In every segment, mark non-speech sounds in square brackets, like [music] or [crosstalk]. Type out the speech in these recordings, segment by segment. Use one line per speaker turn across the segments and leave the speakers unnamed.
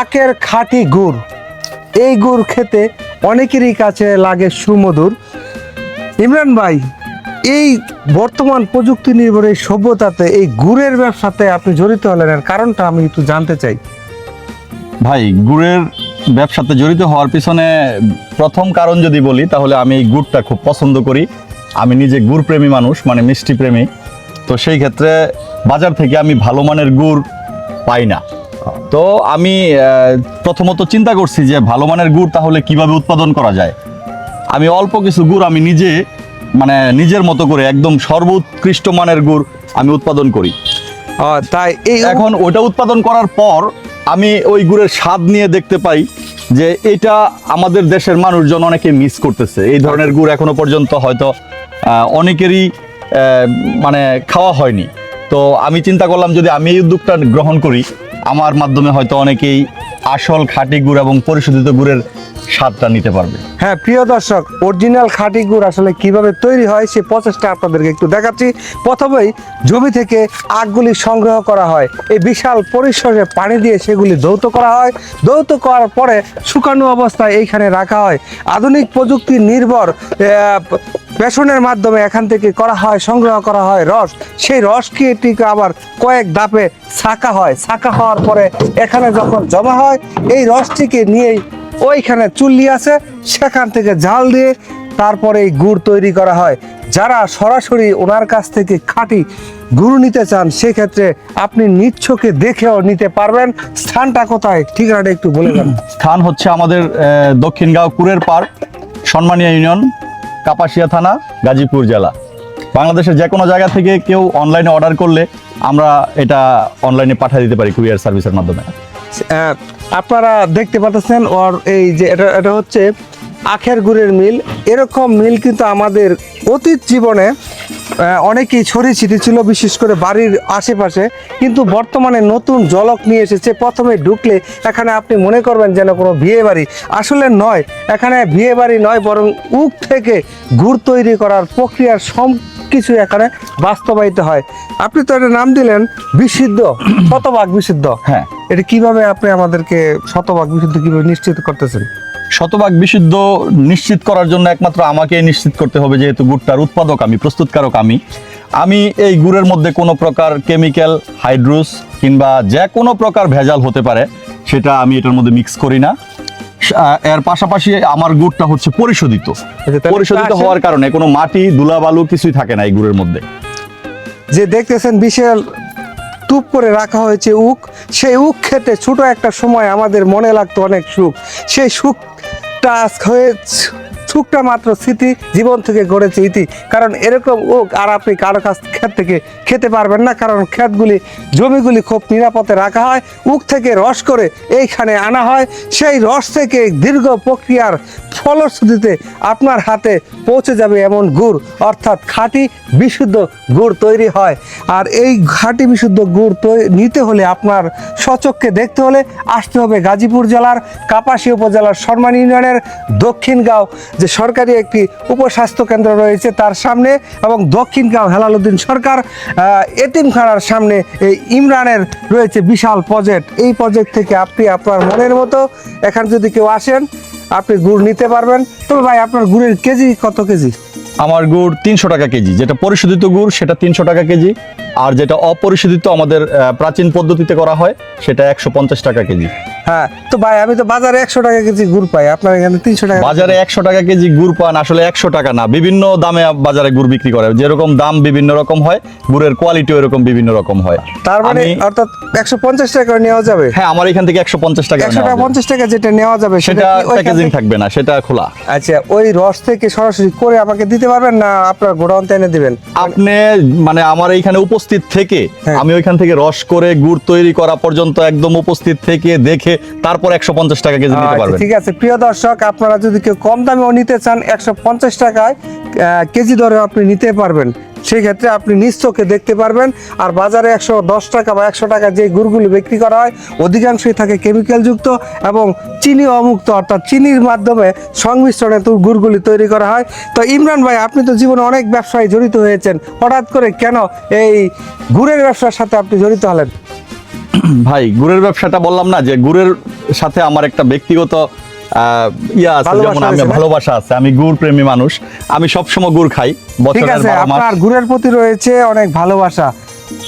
আখের খাঁটি গুড়। এই গুড় খেতে অনেকেরই কাছে লাগে সুমধুর। ইমরান ভাই, এই বর্তমান প্রযুক্তি নির্ভর এই সভ্যতাতে এই গুড়ের ব্যবসাতে আপনি জড়িত হলেন এর কারণটা আমি একটু জানতে চাই।
ভাই, গুড়ের ব্যবসাতে জড়িত হওয়ার পিছনে প্রথম কারণ যদি বলি, তাহলে আমি এই গুড়টা খুব পছন্দ করি। আমি নিজে গুড় প্রেমী মানুষ মানে মিষ্টি প্রেমী তো সেই ক্ষেত্রে বাজার থেকে আমি ভালো মানের গুড় পাই না। তো আমি প্রথমত চিন্তা করছি যে ভালো মানের গুড় তাহলে কীভাবে উৎপাদন করা যায়? আমি অল্প কিছু গুড় আমি নিজে মানে নিজের মতো করে একদম সর্বোৎকৃষ্ট মানের গুড় আমি উৎপাদন করি।
তাই এই
এখন ওটা উৎপাদন করার পর আমি ওই গুড়ের স্বাদ নিয়ে দেখতে পাই যে এটা আমাদের দেশের মানুষজন অনেকে মিস করতেছে। এই ধরনের গুড় এখনও পর্যন্ত হয়তো অনেকেরই মানে খাওয়া হয়নি। তো আমি চিন্তা করলাম যদি আমি এই উদ্যোগটা গ্রহণ করি আমার মাধ্যমে হয়তো অনেকেই আসল খাঁটি গুড় এবং পরিশোধিত গুড়ের স্বাদটা নিতে পারবে।
হ্যাঁ প্রিয় দর্শক অরিজিনাল খাঁটি গুড় আসলে কীভাবে তৈরি হয় সেই প্রচেষ্টা আপনাদেরকে একটু দেখাচ্ছি। প্রথমেই জমি থেকে আগগুলি সংগ্রহ করা হয়। এই বিশাল পরিসরে পানি দিয়ে সেগুলি দৌত করা হয়। দৌত করার পরে শুকানো অবস্থায় এইখানে রাখা হয়। আধুনিক প্রযুক্তি নির্ভর পেশনের মাধ্যমে এখান থেকে করা হয়, সংগ্রহ করা হয় রস। সেই রসকে এটিকে আবার কয়েক ধাপে ছাকা হয়? ছাকা হওয়ার পরে এখানে যখন জমা হয়, এই রসটিকে নিয়েই ওইখানে চুল্লি আছে, সেখান থেকে জাল দিয়ে তারপরে এই গুড় তৈরি করা হয়। যারা সরাসরি ওনার কাছ থেকে খাঁটি গুড় নিতে চান, সেক্ষেত্রে আপনি নিচ্ছকে দেখেও নিতে পারবেন। স্থানটা কোথায়? ঠিকানাটা একটু বলে দেন।
স্থান হচ্ছে আমাদের দক্ষিণগাঁও কুরের পাড় সম্মানীয় ইউনিয়ন কাপাসিয়া থানা, গাজীপুর জেলা। বাংলাদেশের যে কোনো জায়গা থেকে কেউ অনলাইনে অর্ডার করলে আমরা এটা অনলাইনে পাঠিয়ে দিতে পারি কুরিয়ার সার্ভিসের মাধ্যমে।
আপনারা দেখতে পাচ্ছেন ওর এই যে এটা এটা হচ্ছে আখের গুড়ের মিল। এরকম মিল কিন্তু আমাদের অতীত জীবনে অনেকেই ছড়িয়ে ছিটিয়ে ছিল বিশেষ করে বাড়ির আশেপাশে। কিন্তু বর্তমানে নতুন জলক নিয়ে এসেছে। প্রথমে ঢুকলে এখানে আপনি মনে করবেন যেন কোনো বিয়ে বাড়ি। আসলে নয় এখানে বিয়ে বাড়ি নয় বরং উক থেকে গুড় তৈরি করার প্রক্রিয়ার সব কিছু এখানে বাস্তবায়িত হয়। আপনি তো এটা নাম দিলেন বিশুদ্ধ শতভাগ বিশুদ্ধ।
হ্যাঁ।
এটা কীভাবে আপনি আমাদেরকে শতভাগ বিশুদ্ধ কীভাবে নিশ্চিত করতেছেন?
শতভাগ বিশুদ্ধ নিশ্চিত করার জন্য একমাত্র আমাকে নিশ্চিত করতে হবে যেহেতু গুড়টার উৎপাদক আমি প্রস্তুতকারক আমি। আমি এই গুড়ের মধ্যে কোনো প্রকার কেমিক্যাল হাইড্রোস কিংবা যে কোনো প্রকার ভেজাল হতে পারে সেটা আমি এটার মধ্যে মিক্স করি না। এর পাশাপাশি আমার গুড়টা হচ্ছে পরিশোধিত।
আচ্ছা,
পরিশোধিত হওয়ার কারণে কোনো মাটি ধুলাবালু কিছুই থাকে না এই গুড়ের মধ্যে।
যে দেখতেছেন বিশাল টুপ করে রাখা হয়েছে উক সেই উক খেতে ছোট একটা সময় আমাদের মনে লাগতো অনেক সুখ। সেই সুখটা আজ হয়ে ছুকটা মাত্র স্মৃতি জীবন থেকে গড়েছে ইতি। কারণ এরকম ওক আর আপনি কারও কাছ ক্ষেত থেকে খেতে পারবেন না, কারণ ক্ষেতগুলি, জমিগুলি খুব নিরাপদে রাখা হয়, উক থেকে রস করে এইখানে আনা হয়। সেই রস থেকে দীর্ঘ প্রক্রিয়ার ফলশ্রুতিতে আপনার হাতে পৌঁছে যাবে এমন গুড়, অর্থাৎ খাঁটি বিশুদ্ধ গুড় তৈরি হয়। আর এই খাঁটি বিশুদ্ধ গুড় নিতে হলে আপনার সচক্ষে দেখতে হলে আসতে হবে গাজীপুর জেলার কাপাসী উপজেলার সরমান ইউনিয়নের দক্ষিণগাঁও যে সরকারি একটি উপস্বাস্থ্য কেন্দ্র রয়েছে তার সামনে এবং দক্ষিণগাঁও হেলালুদ্দিন সরকার এতিমখানার সামনে এই ইমরানের রয়েছে বিশাল প্রজেক্ট। এই প্রজেক্ট থেকে আপনি আপনার মনের মতো, এখানে যদি কেউ আসেন আপনি গুড় নিতে পারবেন। তবে ভাই, আপনার গুড়ের কেজি কত কেজি?
আমার গুড় তিনশো টাকা কেজি। যেটা পরিশোধিত গুড়, সেটা তিনশো টাকা কেজি। আর যেটা অপরিশোধিত আমাদের প্রাচীন পদ্ধতিতে করা হয়, সেটা একশো পঞ্চাশ টাকা কেজি।
হ্যাঁ তো ভাই আমি তো বাজারে একশো টাকা কেজি গুড় পাই আপনার এখানে তিনশো টাকা
বাজারে একশো টাকা কেজি গুড় পান আসলে একশো টাকা না বিভিন্ন দামে বাজারে গুড় বিক্রি করে যেরকম দাম বিভিন্ন রকম হয় গুড়ের কোয়ালিটিও এরকম বিভিন্ন রকম হয়।
তার মানে অর্থাৎ একশো পঞ্চাশ টাকা নেওয়া যাবে?
হ্যাঁ আমার এখান থেকে একশো পঞ্চাশ টাকা
একশো টাকা পঞ্চাশ টাকা যেটা নেওয়া যাবে
সেটা প্যাকেজিং থাকবে না সেটা খোলা।
আচ্ছা ওই রস থেকে সরাসরি করে আমাকে দিতে পারবেন না আপনার গোডাউন এনে দিবেন?
আপনি মানে আমার এইখানে উপস্থিত থেকে
হ্যাঁ।
আমি ওইখান থেকে রস করে গুড় তৈরি করা পর্যন্ত একদম উপস্থিত থেকে দেখে তারপর একশো পঞ্চাশ টাকা কেজি নিতে
আচ্ছা,
পারবেন।
ঠিক আছে। প্রিয় দর্শক আপনারা যদি কেউ কম দামেও নিতে চান একশো পঞ্চাশ টাকায় কেজি দরে আপনি নিতে পারবেন। সেই ক্ষেত্রে আপনি নিজ চোখে দেখতে পারবেন। আর বাজারে একশো দশ টাকা বা একশো টাকা যে গুড়গুলি বিক্রি করা হয় অধিকাংশই থাকে কেমিক্যাল যুক্ত এবং চিনি অমুক্ত অর্থাৎ চিনির মাধ্যমে সংমিশ্রণে তো গুড়গুলি তৈরি করা হয়। তো ইমরান ভাই আপনি তো জীবনে অনেক ব্যবসায় জড়িত হয়েছেন। হঠাৎ করে কেন এই গুড়ের ব্যবসার সাথে আপনি জড়িত হলেন? [clears throat]
ভাই গুড়ের ব্যবসাটা বললাম না যে গুড়ের সাথে আমার একটা ব্যক্তিগত আহ, ইয়া আছে
ভালোবাসা
যেমন আমি
আছে
ভালোবাসা আছে আমি গুড় প্রেমী মানুষ আমি সবসময় গুড় খাই বছরের
আপনার গুড়ের প্রতি রয়েছে অনেক ভালোবাসা।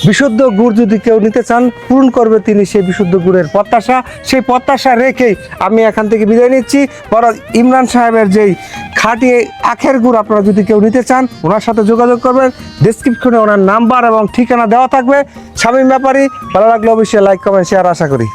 বিশুদ্ধ গুড় যদি কেউ নিতে চান, পূরণ করবে তিনি সেই বিশুদ্ধ গুড়ের প্রত্যাশা। সেই প্রত্যাশা রেখেই আমি এখান থেকে বিদায় নিচ্ছি। বড় ইমরান সাহেবের যেই খাঁটি আখের গুড় আপনারা যদি কেউ নিতে চান, ওনার সাথে যোগাযোগ করবেন। ডিসক্রিপশনে ওনার নাম্বার এবং ঠিকানা দেওয়া থাকবে। স্বামী ব্যাপারী, ভালো লাগলে অবশ্যই লাইক কমেন্ট শেয়ার আশা করি।